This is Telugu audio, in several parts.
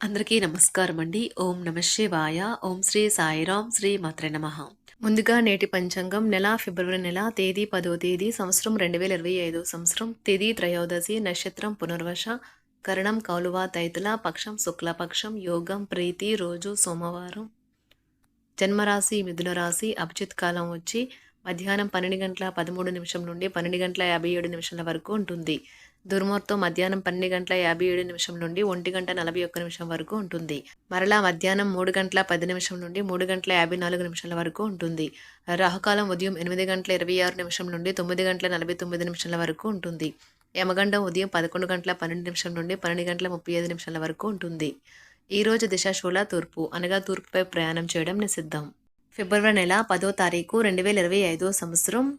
అందరికీ నమస్కారం అండి. ఓం నమ శివాయ. ఓం శ్రీ సాయిరాం శ్రీ మాత్ర నమ. ముందుగా నేటి పంచాంగం నెల ఫిబ్రవరి నెల తేదీ పదో తేదీ సంవత్సరం రెండు వేల ఇరవై ఐదో సంవత్సరం తేదీ త్రయోదశి నక్షత్రం పునర్వశ కరణం కౌలువ తైతుల పక్షం శుక్లపక్షం యోగం ప్రీతి రోజు సోమవారం. జన్మరాశి మిథున రాశి అభిజిత్ కాలం వచ్చి మధ్యాహ్నం పన్నెండు గంటల పదమూడు నిమిషం నుండి పన్నెండు గంటల యాభై ఏడు నిమిషాల వరకు ఉంటుంది. దుర్ముహూర్తం మధ్యాహ్నం పన్నెండు గంటల యాభై ఏడు నిమిషం నుండి ఒంటి గంట నలభై ఒక్క నిమిషం వరకు ఉంటుంది. మరలా మధ్యాహ్నం మూడు గంటల పది నిమిషం నుండి మూడు గంటల యాభై నాలుగు నిమిషాల వరకు ఉంటుంది. రాహుకాలం ఉదయం ఎనిమిది గంటల ఇరవై ఆరు నిమిషం నుండి తొమ్మిది గంటల నలభై తొమ్మిది నిమిషాల వరకు ఉంటుంది. యమగండం ఉదయం పదకొండు గంటల పన్నెండు నిమిషం నుండి పన్నెండు గంటల ముప్పై ఐదు నిమిషాల వరకు ఉంటుంది. ఈ రోజు దిశాశూల తూర్పు అనగా తూర్పుపై ప్రయాణం చేయడం నిషిద్ధం. ఫిబ్రవరి నెల పదో తారీఖు రెండు వేల ఇరవై ఐదో సంవత్సరం.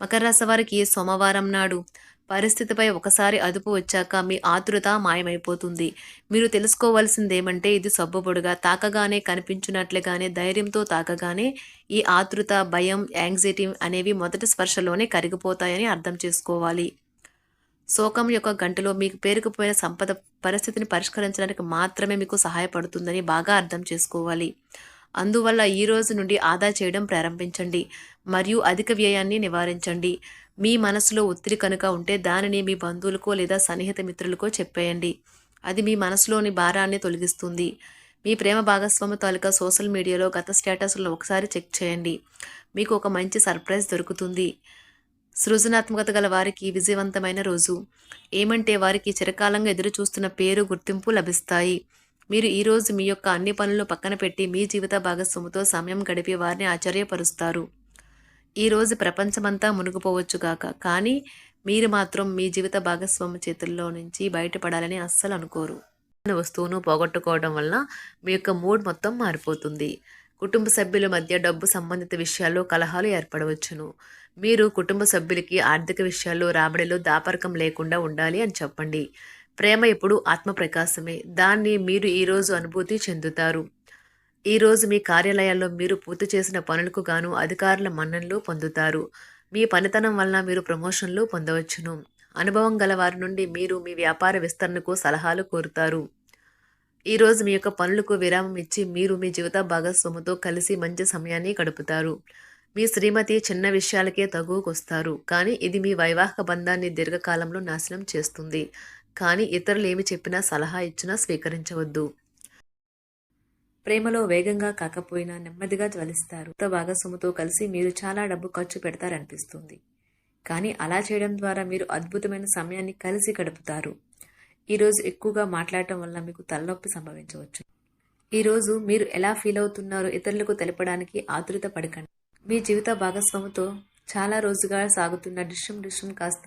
మకర రాశి వారికి సోమవారం నాడు పరిస్థితిపై ఒకసారి అదుపు వచ్చాక మీ ఆతృత మాయమైపోతుంది. మీరు తెలుసుకోవాల్సిందేమంటే ఇది సబ్బుబొడుగా తాకగానే కనిపించినట్లుగానే ధైర్యంతో తాకగానే ఈ ఆతృత భయం యాంగ్జైటీ అనేవి మొదటి స్పర్శలోనే కరిగిపోతాయని అర్థం చేసుకోవాలి. శోకం యొక్క గంటలో మీకు పేరుకుపోయిన సంపద పరిస్థితిని పరిష్కరించడానికి మాత్రమే మీకు సహాయపడుతుందని బాగా అర్థం చేసుకోవాలి. అందువల్ల ఈ రోజు నుండి ఆదా చేయడం ప్రారంభించండి. మరియు అధిక వ్యయాన్ని నివారించండి. మీ మనసులో ఒత్తిడి కనుక ఉంటే దానిని మీ బంధువులకో లేదా సన్నిహిత మిత్రులకో చెప్పేయండి. అది మీ మనసులోని భారాన్ని తొలగిస్తుంది. మీ ప్రేమ భాగస్వామి తాలూకా సోషల్ మీడియాలో గత స్టేటస్లను ఒకసారి చెక్ చేయండి. మీకు ఒక మంచి సర్ప్రైజ్ దొరుకుతుంది. సృజనాత్మకత గల వారికి విజయవంతమైన రోజు. ఏమంటే వారికి చిరకాలంగా ఎదురు చూస్తున్న పేరు గుర్తింపు లభిస్తాయి. మీరు ఈరోజు మీ యొక్క అన్ని పనులను పక్కన పెట్టి మీ జీవిత భాగస్వామితో సమయం గడిపి వారిని ఆశ్చర్యపరుస్తారు. ఈరోజు ప్రపంచమంతా మునిగిపోవచ్చుగాక కానీ మీరు మాత్రం మీ జీవిత భాగస్వామి చేతుల్లో నుంచి బయటపడాలని అస్సలు అనుకోరు. వస్తువును పోగొట్టుకోవడం వల్ల మీ యొక్క మూడ్ మొత్తం మారిపోతుంది. కుటుంబ సభ్యుల మధ్య డబ్బు సంబంధిత విషయాల్లో కలహాలు ఏర్పడవచ్చును. మీరు కుటుంబ సభ్యులకి ఆర్థిక విషయాల్లో రాబడిలో దాపరకం లేకుండా ఉండాలి అని చెప్పండి. ప్రేమ ఎప్పుడు ఆత్మ ప్రకాశమే దాన్ని మీరు ఈరోజు అనుభూతి చెందుతారు. ఈరోజు మీ కార్యాలయాల్లో మీరు పూర్తి చేసిన పనులకు గాను అధికారుల మన్ననలు పొందుతారు. మీ పనితనం వలన మీరు ప్రమోషన్లు పొందవచ్చును. అనుభవం గల వారి నుండి మీరు మీ వ్యాపార విస్తరణకు సలహాలు కోరుతారు. ఈరోజు మీ యొక్క పనులకు విరామం ఇచ్చి మీరు మీ జీవిత భాగస్వామితో కలిసి మంచి సమయాన్ని గడుపుతారు. మీ శ్రీమతి చిన్న విషయాలకే తగువకొస్తారు. కానీ ఇది మీ వైవాహిక బంధాన్ని దీర్ఘకాలంలో నాశనం చేస్తుంది. కానీ ఇతరులు ఏమి చెప్పినా సలహా ఇచ్చినా స్వీకరించవద్దు. ప్రేమలో వేగంగా కాకపోయినా నెమ్మదిగా జ్వలిస్తారు. కొత్త భాగస్వామితో కలిసి మీరు చాలా డబ్బు ఖర్చు పెడతారనిపిస్తుంది. కానీ అలా చేయడం ద్వారా మీరు అద్భుతమైన సమయాన్ని కలిసి గడుపుతారు. ఈరోజు ఎక్కువగా మాట్లాడటం వల్ల మీకు తలనొప్పి సంభవించవచ్చు. ఈరోజు మీరు ఎలా ఫీల్ అవుతున్నారో ఇతరులకు తెలపడానికి ఆతురత పడకండి. మీ జీవిత భాగస్వామితో చాలా రోజుగా సాగుతున్న డిష్యం డిష్యం కాస్త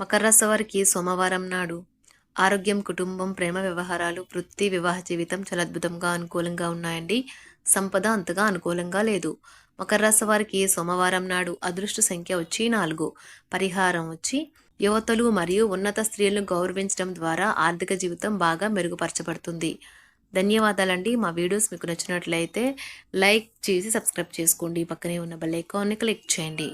మకర వారికి సోమవారం నాడు ఆరోగ్యం కుటుంబం ప్రేమ వ్యవహారాలు వృత్తి వివాహ జీవితం చాలా అద్భుతంగా అనుకూలంగా ఉన్నాయండి. సంపద అంతగా అనుకూలంగా లేదు. మకర రాశి వారికి సోమవారం నాడు అదృష్ట సంఖ్య వచ్చి నాలుగు. పరిహారం వచ్చి యువతలు మరియు ఉన్నత స్త్రీలను గౌరవించడం ద్వారా ఆర్థిక జీవితం బాగా మెరుగుపరచబడుతుంది. ధన్యవాదాలండి. మా వీడియోస్ మీకు నచ్చినట్లయితే లైక్ చేసి సబ్స్క్రైబ్ చేసుకోండి. పక్కనే ఉన్న బెల్ ఐకాన్ని క్లిక్ చేయండి.